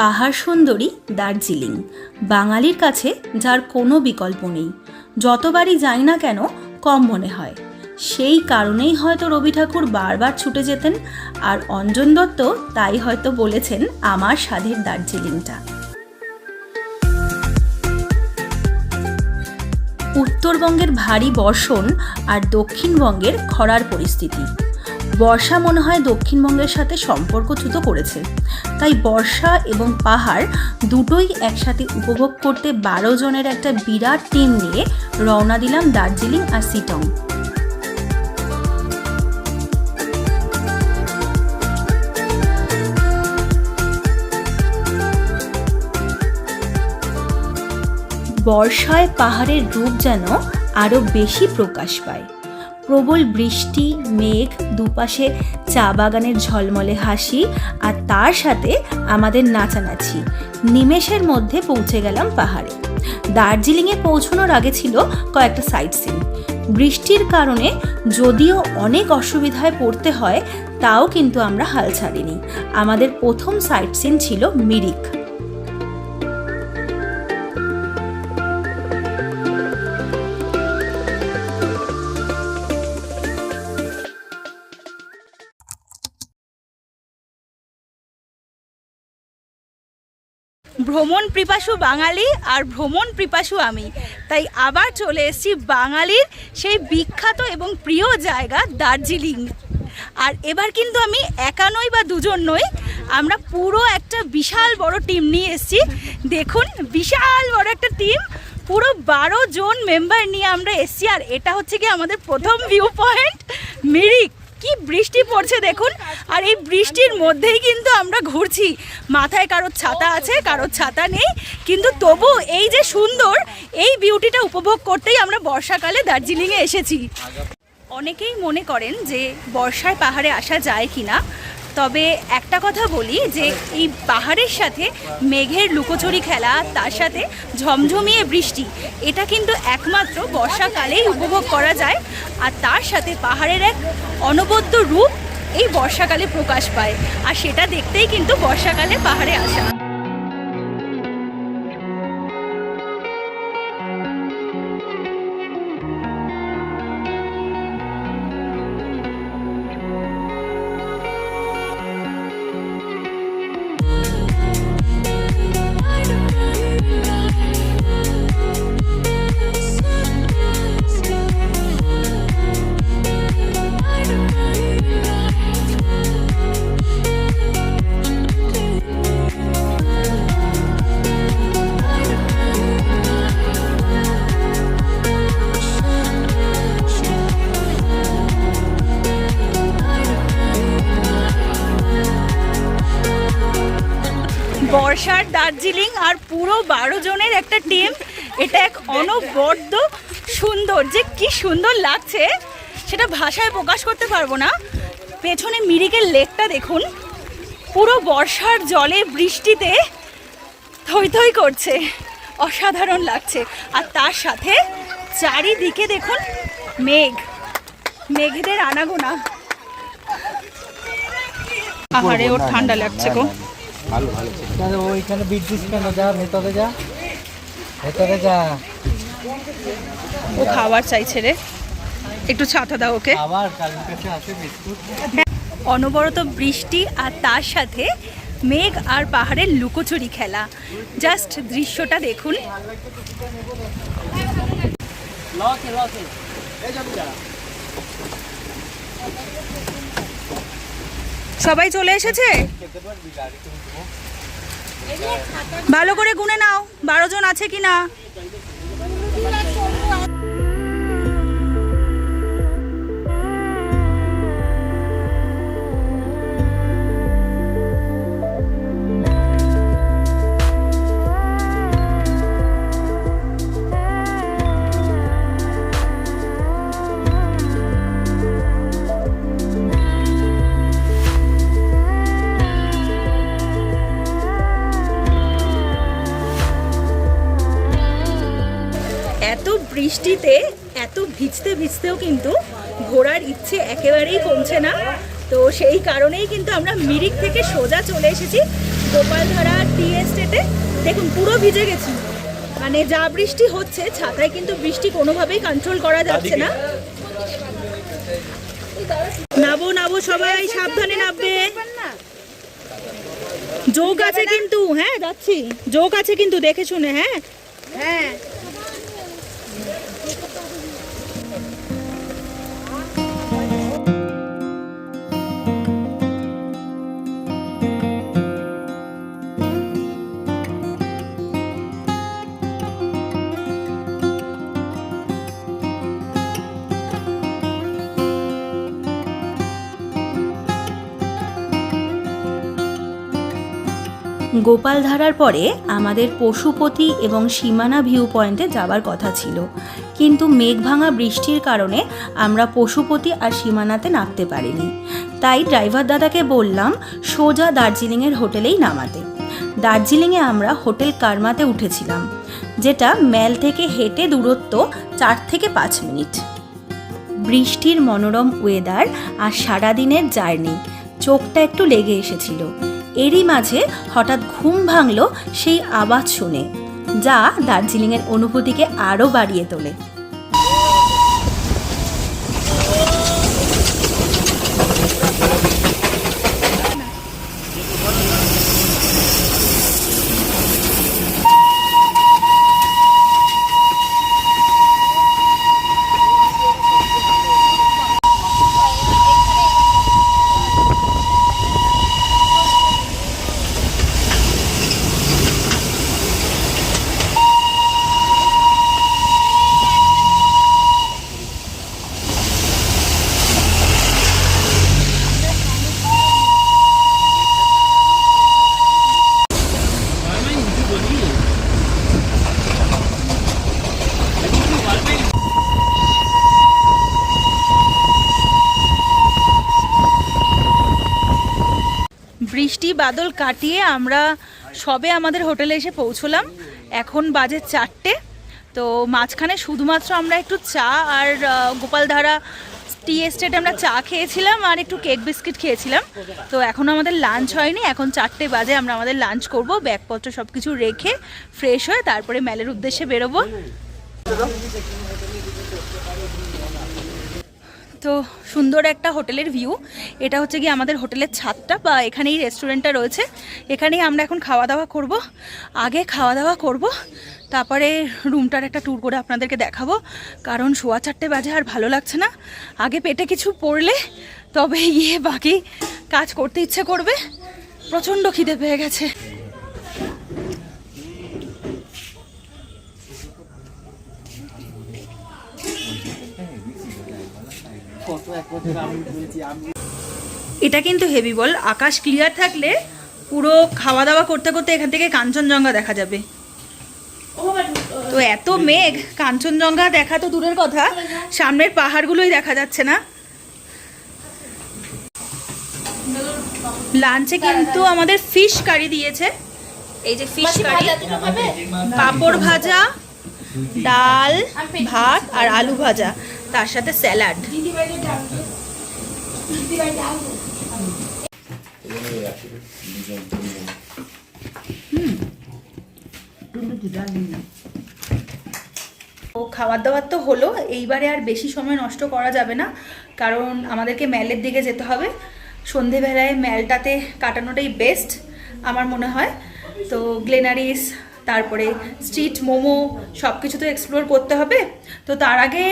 পাহাড় সুন্দরী দার্জিলিং। বাঙালির কাছে যার কোনো বিকল্প নেই। যতবারই যাই না কেন কম মনে হয়। সেই কারণেই হয়তো রবি ঠাকুর বারবার ছুটে যেতেন আর অঞ্জন দত্ত তাই হয়তো বলেছেন আমার স্বাদের দার্জিলিংটা। উত্তরবঙ্গের ভারী বর্ষণ আর দক্ষিণবঙ্গের খরার পরিস্থিতি। বর্ষা মনে হয় দক্ষিণবঙ্গের সাথে সম্পর্কচ্যুত করেছে। তাই বর্ষা এবং পাহাড় দুটোই একসাথে উপভোগ করতে বারো জনের একটা বিরাট টিম নিয়ে রওনা দিলাম দার্জিলিং আর সিটং। বর্ষায় পাহাড়ের রূপ যেন আরও বেশি প্রকাশ পায়। প্রবল বৃষ্টি, মেঘ, দুপাশে চা বাগানের ঝলমলে হাসি আর তার সাথে আমাদের নাচানাচি। নিমেষের মধ্যে পৌঁছে গেলাম পাহাড়ে। দার্জিলিংয়ে পৌঁছানোর আগে ছিল কয়েকটা সাইট সিন। বৃষ্টির কারণে যদিও অনেক অসুবিধায় পড়তে হয়, তাও কিন্তু আমরা হাল ছাড়িনি। আমাদের প্রথম সাইট সিন ছিল মিরিক। ভ্রমণ পিপাসু বাঙালি আর ভ্রমণ পিপাসু আমি। তাই আবার চলে এসেছি বাঙালির সেই বিখ্যাত এবং প্রিয় জায়গা দার্জিলিং। আর এবার কিন্তু আমি একা নই বা দুজন নই, আমরা পুরো একটা বিশাল বড় টিম নিয়ে এসেছি। দেখুন, বিশাল বড় একটা টিম পুরো বারো জন মেম্বার নিয়ে আমরা এসেছি। আর এটা হচ্ছে কি আমাদের প্রথম ভিউ পয়েন্ট মিরিক। কি বৃষ্টি পড়ছে দেখুন। আর এই বৃষ্টির মধ্যেই কিন্তু আমরা ঘুরছি। মাথায় কারোর ছাতা আছে কারোর ছাতা নেই। কিন্তু তবু এই যে সুন্দর, এই বিউটিটা উপভোগ করতেই আমরা বর্ষাকালে দার্জিলিংয়ে এসেছি। অনেকেই মনে করেন যে বর্ষায় পাহাড়ে আসা যায় কি না তবে একটা কথা বলি যে এই পাহাড়ের সাথে মেঘের লুকোচুরি খেলা, তার সাথে ঝমঝমিয়ে বৃষ্টি, এটা কিন্তু একমাত্র বর্ষাকালেই উপভোগ করা যায়। আর তার সাথে পাহাড়ের এক অনবদ্য রূপ এই বর্ষাকালে প্রকাশ পায়। আর সেটা দেখতেই কিন্তু বর্ষাকালে পাহাড়ে আসা। জনের টিম এটা এক অনবদ্য সুন্দর যে কি সুন্দর লাগছে সেটা ভাষায় প্রকাশ করতে পারব না। পেছনে মিরিকের লেকটা দেখুন পুরো বর্ষার জলে বৃষ্টিতে থই থই করছে অসাধারণ লাগছে। আর তার সাথে চারিদিকে দেখুন মেঘ মেঘেদের আনাগোনা। আহারে ওর ঠান্ডা লাগছে গো। কেন ওইখানে বিদ্যুৎ কেন? যা ভেতরে যা। ভেতরে যা। ও খাবার চাইছে রে। একটু ছাতা দাও ওকে। আবার কাছে আছে বিদ্যুৎ অনবরত বৃষ্টি আর তার সাথে মেঘ আর পাহাড়ের লুকোচুরি খেলা। জাস্ট দৃশ্যটা দেখুন। সবাই চলে এসেছে? ভালো করে গুনে নাও। বারো জন আছে কি না বৃষ্টিতে এত ভিজতে ভিজতেও কিন্তু ঘোরার ইচ্ছে একেবারেই কমছে না। তো সেই কারণেই কিন্তু আমরা মিরিক থেকে সোজা চলে এসেছি গোপালধারা টি এস্টেটে। দেখুন, পুরো ভিজে গেছি। মানে যা বৃষ্টি হচ্ছে, ছাতায় কিন্তু বৃষ্টি কোনোভাবেই কন্ট্রোল করা যাচ্ছে না। নাবো নাবো, সবাই সাবধানে নামবে। যোগ আছে কিন্তু হ্যাঁ যাচ্ছি। যোগ আছে কিন্তু, দেখে শুনে হ্যাঁ? হ্যাঁ। গোপালধারার পরে আমাদের পশুপতি এবং সীমানা ভিউ পয়েন্টে যাবার কথা ছিল। কিন্তু মেঘভাঙা বৃষ্টির কারণে আমরা পশুপতি আর সীমানাতে নামতে পারিনি। তাই ড্রাইভার দাদাকে বললাম, সোজা দার্জিলিংয়ের হোটেলেই নামাতে। দার্জিলিংয়ে আমরা হোটেল কারমাতে উঠেছিলাম, যেটা ম্যাল থেকে হেঁটে দূরত্ব চার থেকে পাঁচ মিনিট। বৃষ্টির মনোরম ওয়েদার আর সারাদিনের জার্নি চোখটা একটু লেগে এসেছিল। এরই মাঝে হঠাৎ ঘুম ভাঙল সেই আওয়াজ শুনে যা দার্জিলিংয়ের অনুভূতিকে আরও বাড়িয়ে তোলে। বৃষ্টি বাদল কাটিয়ে আমরা সবে আমাদের হোটেলে এসে পৌঁছলাম। এখন বাজে চারটে। তো মাঝখানে শুধুমাত্র আমরা একটু চা আর গোপালধারা টি এস্টেটে আমরা চা খেয়েছিলাম আর একটু কেক বিস্কিট খেয়েছিলাম। তো এখন আমাদের লাঞ্চ হয়নি। এখন চারটে বাজে আমরা আমাদের লাঞ্চ করব। ব্যাগপত্র সব কিছু রেখে, ফ্রেশ হয়ে তারপরে মেলের উদ্দেশ্যে বেরোবো। তো সুন্দর একটা হোটেলের ভিউ। এটা হচ্ছে গিয়ে আমাদের হোটেলের ছাদটা বা এখানেই রেস্টুরেন্টটা রয়েছে। এখানেই আমরা এখন খাওয়া দাওয়া করব, আগে খাওয়া দাওয়া করব, তারপরে রুমটার একটা ট্যুর করে আপনাদেরকে দেখাবো। কারণ সোয়া চারটে বাজে আর ভালো লাগছে না। আগে পেটে কিছু পড়লে তবে গিয়ে বাকি কাজ করতে ইচ্ছে করবে। প্রচণ্ড খিদে পেয়ে গেছে। এটা কিন্তু হেভি বল। আকাশ ক্লিয়ার থাকলে পুরো খাওয়া দাওয়া করতে করতে এখান থেকে কাঞ্চনজঙ্ঘা দেখা যাবে। তো এত মেঘ কাঞ্চনজঙ্ঘা দেখা তো দূরের কথা সামনের পাহাড়গুলোই দেখা যাচ্ছে না। লাঞ্চে কিন্তু আমাদের ফিশ কারি দিয়েছে। এই যে ফিশ কারি পাঁপড় ভাজা ডাল ভাত আর আলু ভাজা। তার সাথে স্যালাড। তো খাবার দাবার তো হলো, এইবারে আর বেশি সময় নষ্ট করা যাবে না, কারণ আমাদেরকে ম্যালের দিকে যেতে হবে। সন্ধেবেলায় ম্যালটাতে কাটানোটাই বেস্ট আমার মনে হয়। তো গ্লেনারিস তারপরে স্ট্রিট মোমো সব কিছু তো এক্সপ্লোর করতে হবে। তো তার আগে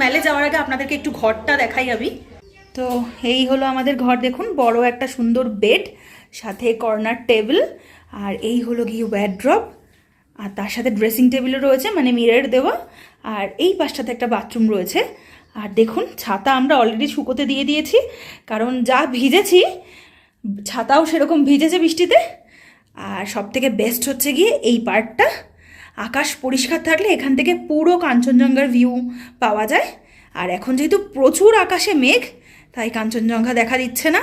ম্যালে যাওয়ার আগে আপনাদেরকে একটু ঘরটা দেখাই আমি। তো এই হলো আমাদের ঘর দেখুন, বড় একটা সুন্দর বেড সাথে কর্নার টেবিল আর এই হলো গিয়ে ওয়্যারড্রপ আর তার সাথে ড্রেসিং টেবিলও রয়েছে মানে মিরর দেওয়া, আর এই পাশটাতে একটা বাথরুম রয়েছে। আর দেখুন, ছাতা আমরা অলরেডি শুকোতে দিয়ে দিয়েছি, কারণ যা ভিজেছি, ছাতাও সেরকম ভিজেছে বৃষ্টিতে আর সব থেকে বেস্ট হচ্ছে গিয়ে এই পার্টটা আকাশ পরিষ্কার থাকলে এখান থেকে পুরো কাঞ্চনজঙ্ঘার ভিউ পাওয়া যায়। আর এখন যেহেতু প্রচুর আকাশে মেঘ, তাই কাঞ্চনজঙ্ঘা দেখা দিচ্ছে না।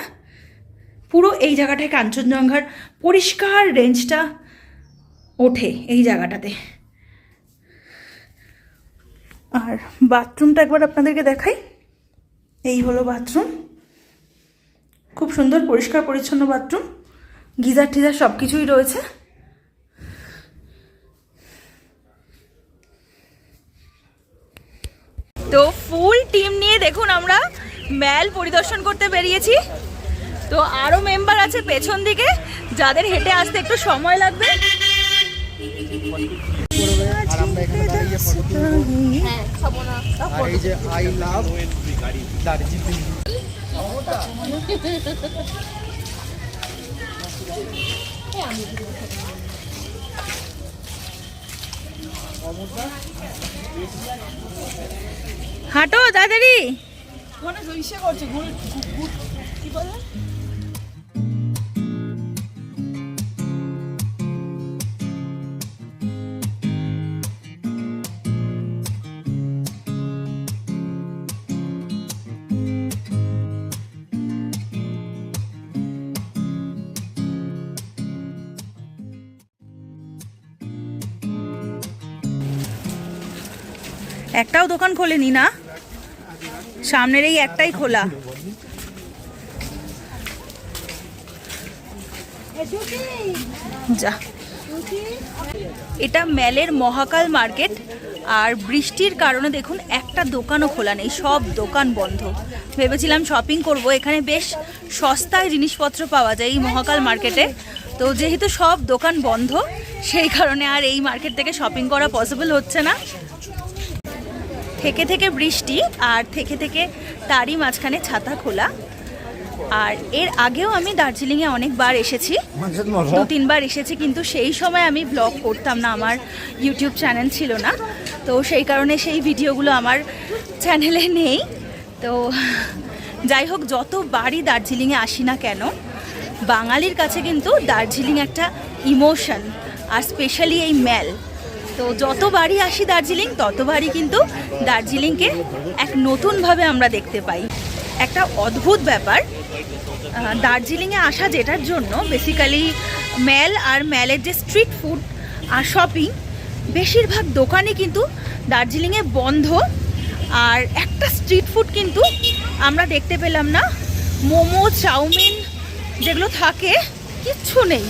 পুরো এই জায়গাটায় কাঞ্চনজঙ্ঘার পরিষ্কার রেঞ্জটা ওঠে এই জায়গাটাতে। আর বাথরুমটা একবার আপনাদেরকে দেখাই। এই হলো বাথরুম খুব সুন্দর, পরিষ্কার, পরিচ্ছন্ন বাথরুম গিজার টিজার সব কিছুই রয়েছে। তো ফুল টিম নিয়ে দেখুন আমরা ম্যাল পরিদর্শন করতে বেরিয়েছি। তো আরও মেম্বার আছে পেছন দিকে যাদের হেঁটে আসতে একটু সময় লাগবে। আই লাভ দার্জিলিং হাঁটো তাড়াতাড়ি। একটাও দোকান খোলেনি না। সামনের এই একটাই খোলা। যা। এটা ম্যালের মহাকাল মার্কেট। আর বৃষ্টির কারণে দেখুন একটা দোকানও খোলা নেই, সব দোকান বন্ধ। ভেবেছিলাম শপিং করব, এখানে বেশ সস্তায় জিনিসপত্র পাওয়া যায় এই মহাকাল মার্কেটে। তো যেহেতু সব দোকান বন্ধ, সেই কারণে আর এই মার্কেট থেকে শপিং করা পসিবল হচ্ছে না। থেকে থেকে বৃষ্টি আর থেকে থেকে তারই মাঝখানে ছাতা খোলা। আর এর আগেও আমি দার্জিলিংয়ে অনেকবার এসেছি। দু তিনবার এসেছি কিন্তু সেই সময় আমি ব্লগ করতাম না আমার ইউটিউব চ্যানেল ছিল না। তো সেই কারণে সেই ভিডিওগুলো আমার চ্যানেলে নেই। তো যাই হোক যতবারই দার্জিলিংয়ে আসি না কেন বাঙালির কাছে কিন্তু দার্জিলিং একটা ইমোশন আর স্পেশালি এই ম্যাল তো যতবারই আসি দার্জিলিং, ততবারই কিন্তু দার্জিলিংকে এক নতুনভাবে আমরা দেখতে পাই। একটা অদ্ভুত ব্যাপার দার্জিলিংয়ে আসা যেটার জন্য বেসিক্যালি ম্যাল আর ম্যালের যে স্ট্রিট ফুড আর শপিং বেশিরভাগ দোকানে কিন্তু দার্জিলিংয়ে বন্ধ। আর একটা স্ট্রিট ফুড কিন্তু আমরা দেখতে পেলাম না, মোমো, চাউমিন যেগুলো থাকে, কিচ্ছু নেই।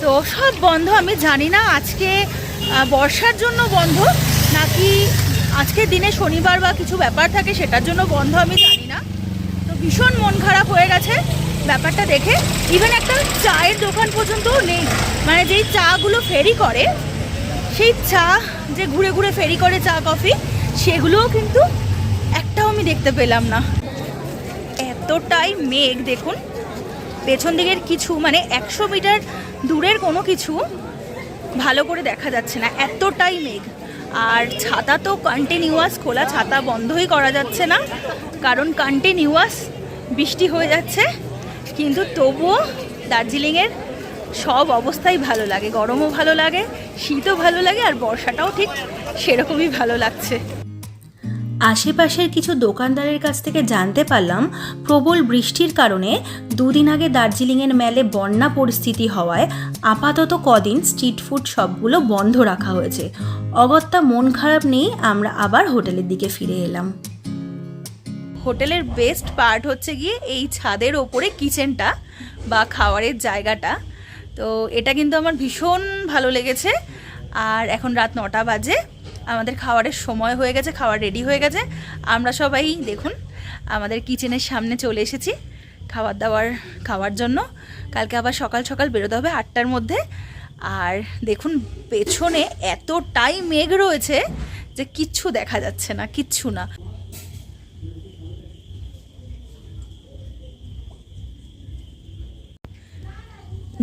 তো সব বন্ধ, আমি জানি না আজকে বর্ষার জন্য বন্ধ নাকি আজকের দিনে শনিবার বা কিছু ব্যাপার থাকে সেটার জন্য বন্ধ আমি জানি না। তো ভীষণ মন খারাপ হয়ে গেছে ব্যাপারটা দেখে। ইভেন একটা চায়ের দোকান পর্যন্ত নেই। মানে যেই চাগুলো ফেরি করে, সেই চা যে ঘুরে ঘুরে ফেরি করে চা, কফি, সেগুলোও কিন্তু একটাও আমি দেখতে পেলাম না। এতটাই মেঘ দেখুন। পেছন দিকের কিছু মানে একশো মিটার দূরের কোনো কিছু ভালো করে দেখা যাচ্ছে না, এতটাই মেঘ। আর ছাতা তো কন্টিনিউয়াস খোলা ছাতা বন্ধই করা যাচ্ছে না, কারণ কন্টিনিউয়াস বৃষ্টি হয়ে যাচ্ছে। কিন্তু তবুও দার্জিলিংয়ের সব অবস্থাই ভালো লাগে, গরমও ভালো লাগে, শীতও ভালো লাগে, আর বর্ষাটাও ঠিক সেরকমই ভালো লাগছে। আশেপাশের কিছু দোকানদারের কাছ থেকে জানতে পারলাম, প্রবল বৃষ্টির কারণে দুদিন আগে দার্জিলিংয়ের মেলে বন্যা পরিস্থিতি হওয়ায় আপাতত কদিন স্ট্রিট ফুড সবগুলো বন্ধ রাখা হয়েছে। অগত্যা মন খারাপ নিয়ে আমরা আবার হোটেলের দিকে ফিরে এলাম। হোটেলের বেস্ট পার্ট হচ্ছে গিয়ে এই ছাদের ওপরে কিচেনটা বা খাওয়ারের জায়গাটা। তো এটা কিন্তু আমার ভীষণ ভালো লেগেছে। আর এখন রাত নটা বাজে। আমাদের খাওয়ারের সময় হয়ে গেছে খাওয়ার রেডি হয়ে গেছে। আমরা সবাই দেখুন, আমাদের কিচেনের সামনে চলে এসেছি খাবার দাবার খাওয়ার জন্য। কালকে আবার সকাল সকাল বেরোতে হবে আটটার মধ্যে। আর দেখুন, পেছনে এতটাই মেঘ রয়েছে যে কিচ্ছু দেখা যাচ্ছে না, কিচ্ছু না।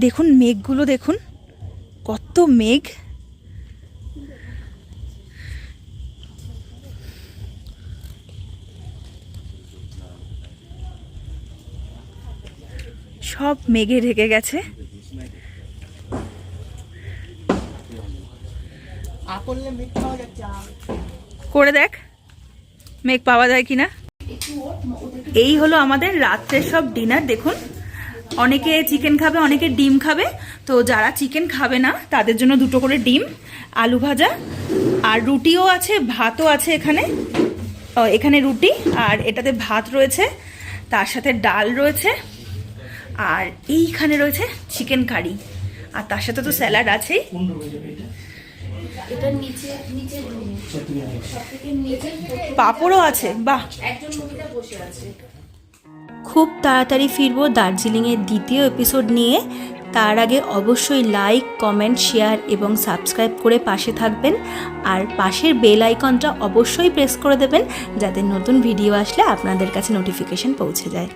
দেখুন, মেঘগুলো দেখুন, কত মেঘ। সব মেঘে ঢেকে গেছে। করে দেখ, মেঘ পাওয়া যায় কিনা। এই হলো আমাদের রাত্রের সব ডিনার, দেখুন। অনেকে চিকেন খাবে, অনেকে ডিম খাবে। তো যারা চিকেন খাবে না, তাদের জন্য দুটো করে ডিম, আলু ভাজা, আর রুটিও আছে, ভাতও আছে এখানে। এখানে রুটি, আর এটাতে ভাত রয়েছে, তার সাথে ডাল রয়েছে। আর এইখানে রয়েছে চিকেন কারি আর তার সাথে তো স্যালাড নিচে পাঁপড়ও আছে বাহ। একজন মহিলা বসে আছে। খুব তাড়াতাড়ি ফিরবো দার্জিলিংয়ের দ্বিতীয় এপিসোড নিয়ে। তার আগে অবশ্যই লাইক কমেন্ট শেয়ার এবং সাবস্ক্রাইব করে পাশে থাকবেন। আর পাশের বেল আইকনটা অবশ্যই প্রেস করে দেবেন যাতে নতুন ভিডিও আসলে আপনাদের কাছে নোটিফিকেশন পৌঁছে যায়।